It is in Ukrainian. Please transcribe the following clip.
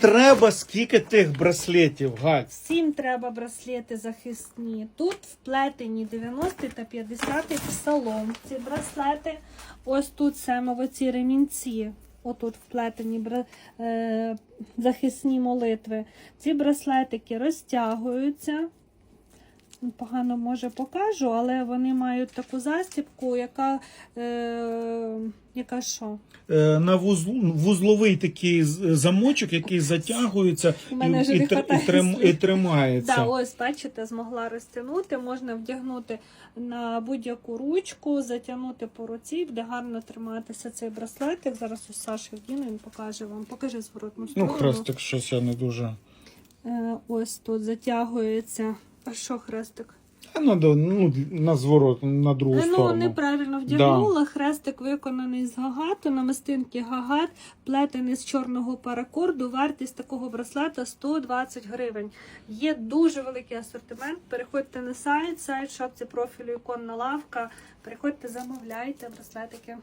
Треба скільки тих браслетів, Галь? Всім треба браслети захисні. Тут вплетені 90 та 50 псалом. Ці браслети. Ось тут саме в оці ремінці. Отут вплетені бра... е... захисні молитви. Ці браслетики розтягуються. Погано може покажу, але вони мають таку застібку, яка, е... яка що? Е, На вузл- вузловий такий замочок, який затягується і, і, і, трим- і тримається. Да, ось, бачите, змогла розтягнути. Можна вдягнути на будь-яку ручку, затягнути по руці, буде гарно триматися цей браслетик. Зараз Саша вдіне, він покаже вам. Покажи зворотну Ну, хрестик щось я не дуже. Е, ось тут затягується. А що хрестик? А ну, ну, на зворот, на другу Е, Ну, сторону. неправильно вдягнула. Хрестик виконаний з гагату, намистинки гагат, плетений з чорного паракорду. Вартість такого браслета 120 гривень. Є дуже великий асортимент. Переходьте на сайт, сайт шапці профілю іконна лавка. Переходьте, замовляйте браслетики.